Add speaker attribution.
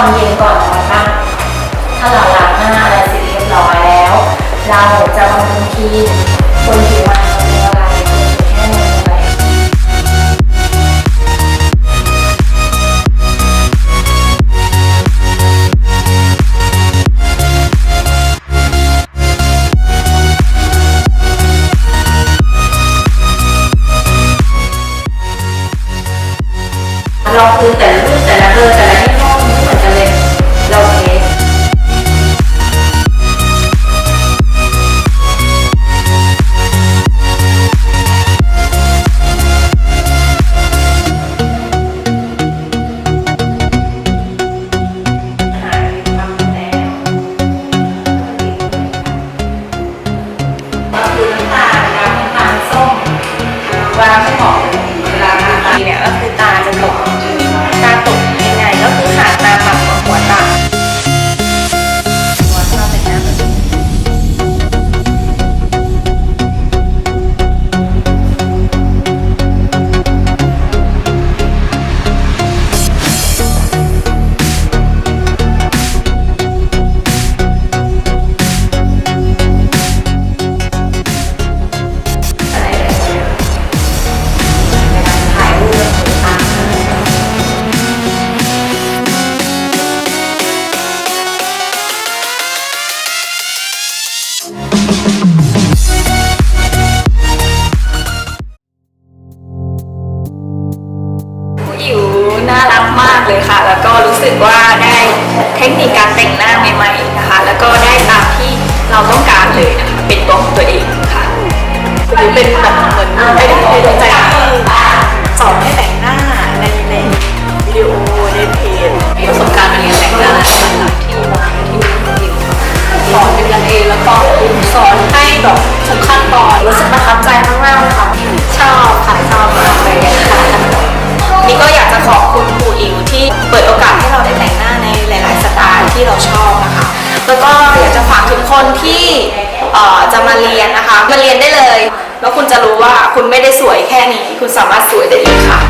Speaker 1: ตอนเย็นก่อนนอนบ้างถ้าเราล้างหน้าอะไรเสร็จเรียบร้อยแล้ว เราจะบำรุงครีมคนผิวมันบำรุงอะไรคนผิวแห้งบำรุงอะไรเราคือแต่ แล้วก็รู้สึกว่าได้เทคนิคการแต่งหน้าใหม่ๆนะคะ แล้วก็ได้ตามที่เราต้องการเลยนะคะ เป็นตัวของตัวเองค่ะ
Speaker 2: หรือเป็นแบบเหมือนไม่
Speaker 1: ได้ ที่เราชอบนะคะ แล้วก็อยากจะฝากทุกคนที่เอ่อจะมาเรียนนะคะ มาเรียนได้เลย แล้วคุณจะรู้ว่าคุณไม่ได้สวยแค่นี้ คุณสามารถสวยได้อีกค่ะ